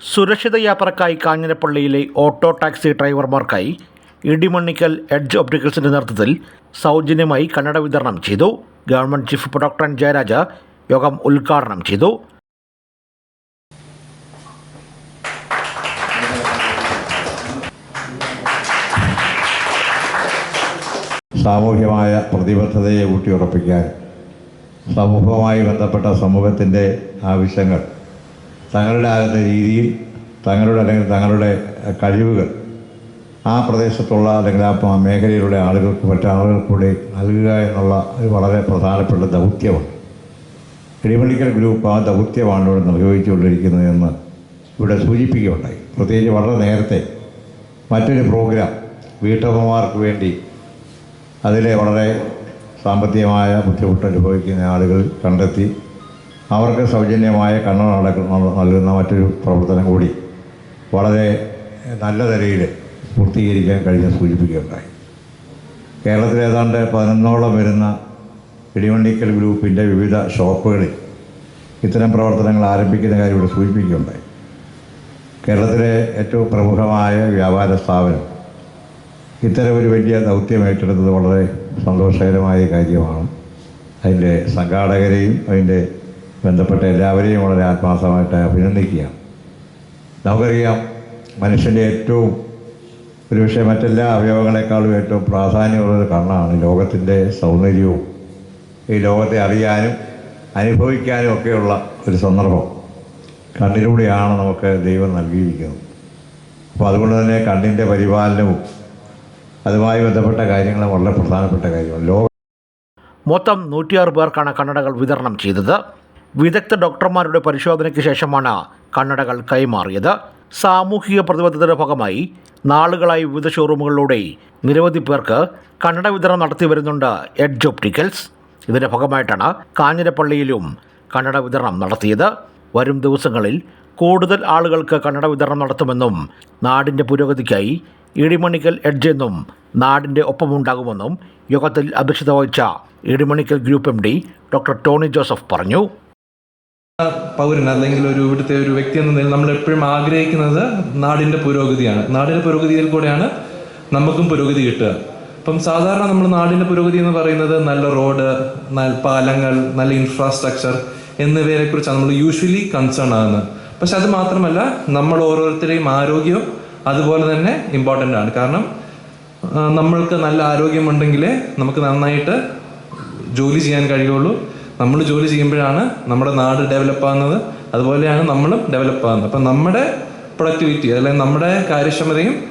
സുരക്ഷിത യാത്രക്കായി കാഞ്ഞിരപ്പള്ളിയിലെ ഓട്ടോ ടാക്സി ഡ്രൈവർമാർക്കായി ഇടിമണ്ണിക്കൽ എഡ്ജ് ഒപ്റ്റിക്കൽസിന്റെ നേതൃത്വത്തിൽ സൗജന്യമായി കന്നഡ വിതരണം ചെയ്തു. Government chief doctor N. Jayaraja യോഗം ഉദ്ഘാടനം ചെയ്തു. സാമൂഹ്യമായ പ്രതിബദ്ധതയെ ഊട്ടിയുറപ്പിക്കാൻ സമൂഹവുമായി ബന്ധപ്പെട്ട സമൂഹത്തിന്റെ ആവശ്യങ്ങൾ തങ്ങളുടെ ആകുന്ന രീതിയിൽ തങ്ങളുടെ അല്ലെങ്കിൽ തങ്ങളുടെ കഴിവുകൾ ആ പ്രദേശത്തുള്ള അല്ലെങ്കിൽ ആ മേഖലയിലുള്ള ആളുകൾക്ക് മറ്റാളുകൾക്ക് കൂടി നൽകുക എന്നുള്ള ഒരു വളരെ പ്രധാനപ്പെട്ട ദൗത്യമാണ്. ഇടിമണിക്കൽ ഗ്രൂപ്പ് ആ ദൗത്യമാണ് ഇവിടെ നിർവഹിച്ചുകൊണ്ടിരിക്കുന്നതെന്ന് ഇവിടെ സൂചിപ്പിക്കുകയുണ്ടായി. പ്രത്യേകിച്ച് വളരെ നേരത്തെ മറ്റൊരു പ്രോഗ്രാം വീട്ടമ്മമാർക്ക് വേണ്ടി അതിലെ വളരെ സാമ്പത്തികമായ ബുദ്ധിമുട്ട് അനുഭവിക്കുന്ന ആളുകൾ കണ്ടെത്തി അവർക്ക് സൗജന്യമായ കണ്ണട നടക്കുന്ന- നൽകുന്ന മറ്റൊരു പ്രവർത്തനം കൂടി വളരെ നല്ല നിലയിൽ പൂർത്തീകരിക്കാൻ കഴിഞ്ഞ സൂചിപ്പിക്കുകയുണ്ടായി. കേരളത്തിൽ ഏതാണ്ട് പതിനൊന്നോളം വരുന്ന ഇടിവണ്ടിക്കൽ ഗ്രൂപ്പിന്റെ വിവിധ ഷോപ്പുകളിൽ ഇത്തരം പ്രവർത്തനങ്ങൾ ആരംഭിക്കുന്ന കാര്യം ഇവിടെ സൂചിപ്പിക്കുകയുണ്ടായി. കേരളത്തിലെ ഏറ്റവും പ്രമുഖമായ വ്യാപാര സ്ഥാപനം ഇത്തരം ഒരു വലിയ ദൗത്യം ഏറ്റെടുത്തത് വളരെ സന്തോഷകരമായ കാര്യമാണ്. അതിന്റെ സംഘാടകരെയും അതിന്റെ ബന്ധപ്പെട്ട എല്ലാവരെയും വളരെ ആത്മാർത്ഥമായിട്ട് അഭിനന്ദിക്കുക നമുക്കറിയാം മനുഷ്യന്റെ ഏറ്റവും ഒരു ഒരുപക്ഷെ മറ്റെല്ലാ അവയവങ്ങളെക്കാളും ഏറ്റവും പ്രാധാന്യമുള്ളൊരു കണ്ണാണ് ലോകത്തിന്റെ സൗന്ദര്യവും. ഈ ലോകത്തെ അറിയാനും അനുഭവിക്കാനും ഒക്കെയുള്ള ഒരു സന്ദർഭം. കണ്ണിലൂടെയാണ് നമുക്ക് ദൈവം നൽകിയിരിക്കുന്നത്. അപ്പോൾ അതുകൊണ്ട് തന്നെ കണ്ണിന്റെ പരിപാലനവും അതുമായി ബന്ധപ്പെട്ട കാര്യങ്ങളും വളരെ പ്രധാനപ്പെട്ട കാര്യമാണ്. ലോകം മൊത്തം നൂറ്റിയാറ് പേർക്കാണ് കണ്ണടകൾ വിതരണം ചെയ്തത്. വിദഗ്ധ ഡോക്ടർമാരുടെ പരിശോധനയ്ക്ക് ശേഷമാണ് കണ്ണടകൾ കൈമാറിയത്. സാമൂഹിക പ്രതിബദ്ധതയുടെ ഭാഗമായി നാളുകളായി വിവിധ ഷോറൂമുകളിലൂടെ നിരവധി പേർക്ക് കണ്ണട വിതരണം നടത്തി വരുന്നുണ്ട് എഡ്ജ് ഒപ്റ്റിക്കൽസ്. ഇതിന്റെ ഭാഗമായിട്ടാണ് കാഞ്ഞിരപ്പള്ളിയിലും കണ്ണട വിതരണം നടത്തിയത്. വരും ദിവസങ്ങളിൽ കൂടുതൽ ആളുകൾക്ക് കണ്ണട വിതരണം നടത്തുമെന്നും നാടിന്റെ പുരോഗതിക്കായി ഇടിമണിക്കൽ എഡ്ജ് എന്നും നാടിന്റെ ഒപ്പമുണ്ടാകുമെന്നും യോഗത്തിൽ അധ്യക്ഷത വഹിച്ച Idimannickal group M D doctor Tony Joseph പറഞ്ഞു. പൗരൻ അല്ലെങ്കിൽ ഒരു ഇവിടുത്തെ ഒരു വ്യക്തി എന്ന നിലയിൽ നമ്മൾ എപ്പോഴും ആഗ്രഹിക്കുന്നത് നാടിന്റെ പുരോഗതിയാണ്. നാടിന്റെ പുരോഗതിയിൽ കൂടെയാണ് നമുക്കും പുരോഗതി കിട്ടുക. അപ്പം സാധാരണ നമ്മൾ നാടിന്റെ പുരോഗതി എന്ന് പറയുന്നത് നല്ല റോഡ് നല്ല പാലങ്ങൾ നല്ല ഇൻഫ്രാസ്ട്രക്ചർ എന്നിവയെ കുറിച്ചാണ് നമ്മൾ യൂഷ്വലി കൺസേൺ ആകുന്നത്. പക്ഷെ അത് മാത്രമല്ല നമ്മൾ ഓരോരുത്തരെയും ആരോഗ്യവും അതുപോലെ തന്നെ ഇമ്പോർട്ടന്റ് ആണ്. കാരണം നമ്മൾക്ക് നല്ല ആരോഗ്യമുണ്ടെങ്കിലേ നമുക്ക് നന്നായിട്ട് ജോലി ചെയ്യാൻ കഴിയുള്ളൂ. നമ്മൾ ജോലി ചെയ്യുമ്പോഴാണ് നമ്മുടെ നാട് ഡെവലപ്പ് ആകുന്നത്. അതുപോലെയാണ് നമ്മളും ഡെവലപ്പ് ആകുന്നത്. അപ്പം നമ്മുടെ പ്രൊഡക്ടിവിറ്റി അല്ലെങ്കിൽ നമ്മുടെ കാര്യക്ഷമതയും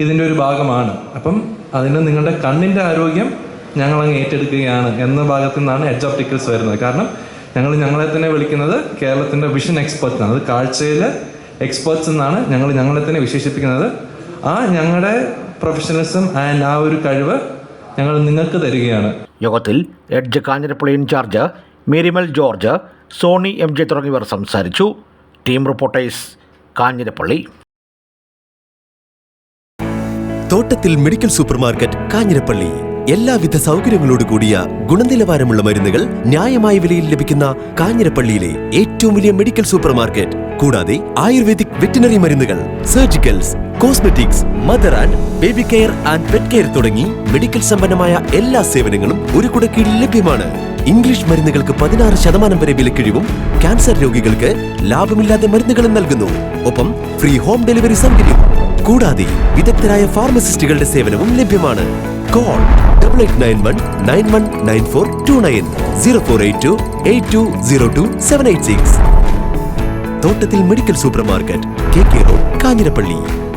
ഇതിന്റെ ഒരു ഭാഗമാണ്. അപ്പം അതിന് നിങ്ങളുടെ കണ്ണിന്റെ ആരോഗ്യം ഞങ്ങളങ്ങ് ഏറ്റെടുക്കുകയാണ് എന്ന ഭാഗത്തു നിന്നാണ് എഡ്ജ് ഓപ്റ്റിക്കൽസ് വരുന്നത്. കാരണം ഞങ്ങൾ ഞങ്ങളെ തന്നെ വിളിക്കുന്നത് കേരളത്തിന്റെ വിഷൻ എക്സ്പെർട്സ് ആണ്. അത് കാഴ്ചയിലെ എക്സ്പേർട്സ് എന്നാണ് ഞങ്ങൾ ഞങ്ങളെ തന്നെ വിശേഷിപ്പിക്കുന്നത്. ആ ഞങ്ങളുടെ പ്രൊഫഷണലിസം ആൻഡ് ആ ഒരു കഴിവ് ഞങ്ങൾ നിങ്ങൾക്ക് തരികയാണ്. യോഗത്തിൽ Edge Kanjirappally incharge Merimal George Soni M J തുടങ്ങിയവർ സംസാരിച്ചു. Team reporters Kanjirappally. Thottathil medical supermarket Kanjirappally. എല്ലാവിധ സൗകര്യങ്ങളോട് കൂടിയ ഗുണനിലവാരമുള്ള മരുന്നുകൾ ന്യായമായ വിലയിൽ ലഭിക്കുന്ന കാഞ്ഞിരപ്പള്ളിയിലെ ഏറ്റവും വലിയ മെഡിക്കൽ സൂപ്പർമാർക്കറ്റ്. കൂടാതെ ആയുർവേദിക് വെറ്റിനറി മരുന്നുകൾ surgicals cosmetics mother and baby care and pet care തുടങ്ങി മെഡിക്കൽ സമ്പന്നമായ എല്ലാ സേവനങ്ങളും ഒരു കുടക്കീഴിൽ ലഭ്യമാണ്. ഇംഗ്ലീഷ് മരുന്നുകൾക്ക് പതിനാറ് ശതമാനം വരെ വിലക്കിഴിവും ക്യാൻസർ രോഗികൾക്ക് ലാഭമില്ലാതെ മരുന്നുകളും നൽകുന്നു. ഒപ്പം ഫ്രീ ഹോം ഡെലിവറി സൗകര്യം. കൂടാതെ വിദഗ്ധരായ ഫാർമസിസ്റ്റുകളുടെ സേവനവും ലഭ്യമാണ്. Call double eight nine one nine one nine four two nine zero four eight two eight two zero two seven eight six Thottathil medical super market K K road Kanjirappally.